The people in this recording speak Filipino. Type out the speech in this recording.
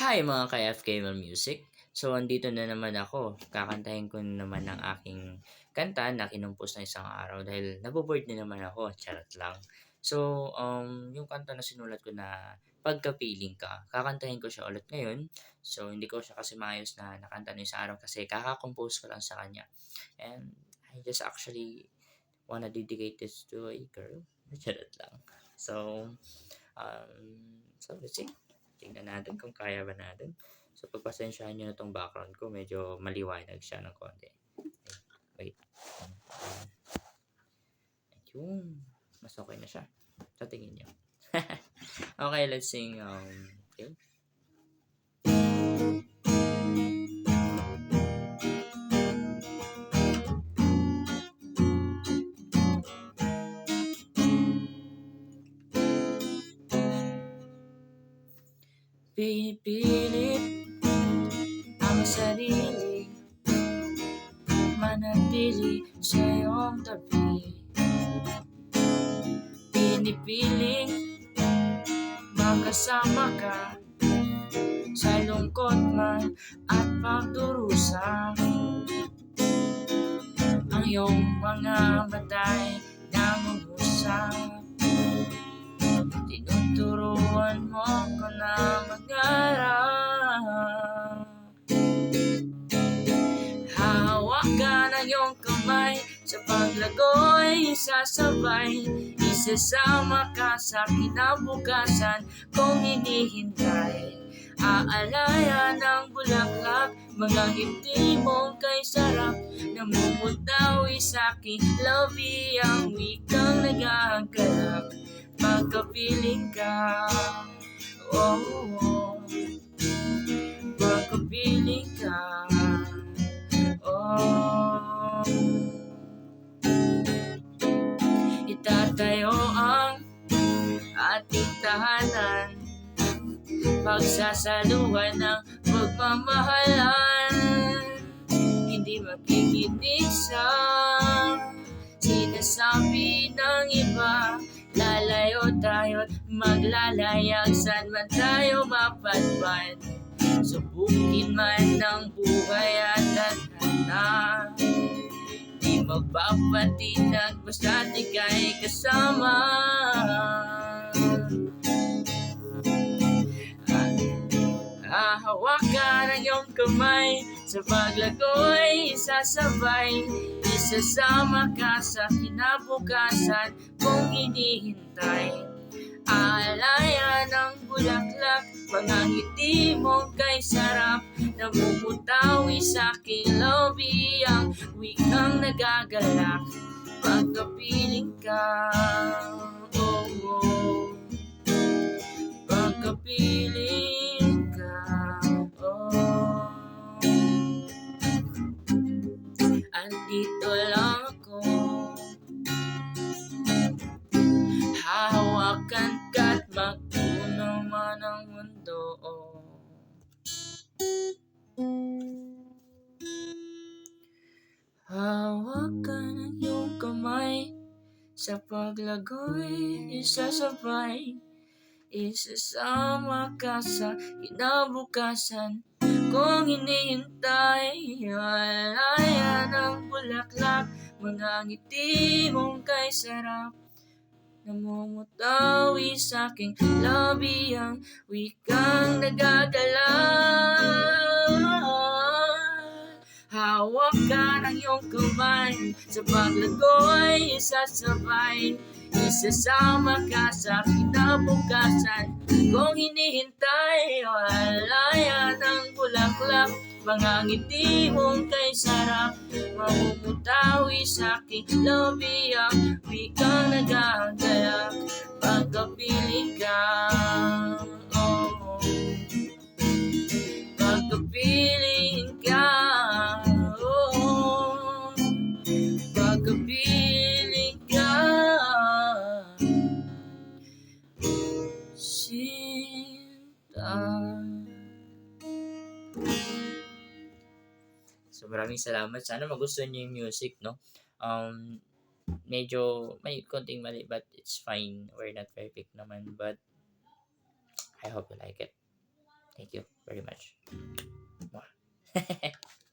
Hi mga ka-FK Music! So, andito na naman ako. Kakantahin ko na naman ang aking kanta na kinumpos na isang araw dahil naboboard na naman ako. Charot lang. So, um, yung kanta na sinulat ko na pagka-feeling ka, kakantahin ko siya ulit ngayon. So, hindi ko siya kasi maayos na nakanta na isang araw kasi kakakompose ko lang sa kanya. And I just actually wanna dedicate this to a girl. Charot lang. So, um, so let's see. Tingnan natin kung kaya ba natin. So, pagpasensyahan nyo na itong background ko. Medyo maliwanag siya ng konti. Wait. Ayun. Mas okay na siya. Sa tingin nyo. okay, let's sing. Um, okay. Pinipilit ang sarili. Manatili sa iyong tabi. Pinipiling magkasama ka Sa lungkot man at pagdurusa. Ang iyong mga matay nangungusap Tinuturuan mo ko na mag-arap Hawakan ang iyong kamay Sa paglagoy sasabay Isasama ka sa kinabukasan Kung hinihintay Aalaya ng bulaklak Mga ngiti mong kay sarap. Namumutawi sa aking labi Ang wikang nagagalak Pagkapiling ka. Oh, oh. Pagkapiling ka. Oh Itatayo ang ating tahanan. Pagsasaluhan ng pagmamahalan. Hindi makikinig sa sinasabi ng iba Lalayo tayo't maglalayag Saan man tayo mapadpad Subukin man ng buhay at tadhana Di magpapatinag basta't ika'y kasama? Hahawakan ang iyong kamay Sa paglagoy sasabay Isasama ka sa kinabukasan Kung hinihintay. Alaya ng bulaklak Mga ngiti mong kay sarap. Namumutawi sa aking lobby Ang wikang nagagalak. Pagkapiling ka Andito lang ako. Hahawakan ka't magpuno man ang mundo. Hawakan ang iyong kamay Sa paglagoy isasabay. Isasama ka sa kinabukasan Kung hinihintay. Alaya ng bulaklak. Mga ngiti mong kay sarap. Namumutawi sa aking labi Ang wikang nagagalak Hawakan ang iyong kamay. Sa paglagoy isasabay. Isasama ka sa kinabukasan. Kung hinihintay Alaya ng bulaklak Mga ngiti mong kay sarap. Mamumutawi sa aking Ang wikang nagagalak Pagkapiling ka So maraming salamat. Sana magustuhan niyo yung music, no? Um, medyo may konting mali but it's fine. We're not perfect naman but I hope you like it. Thank you very much.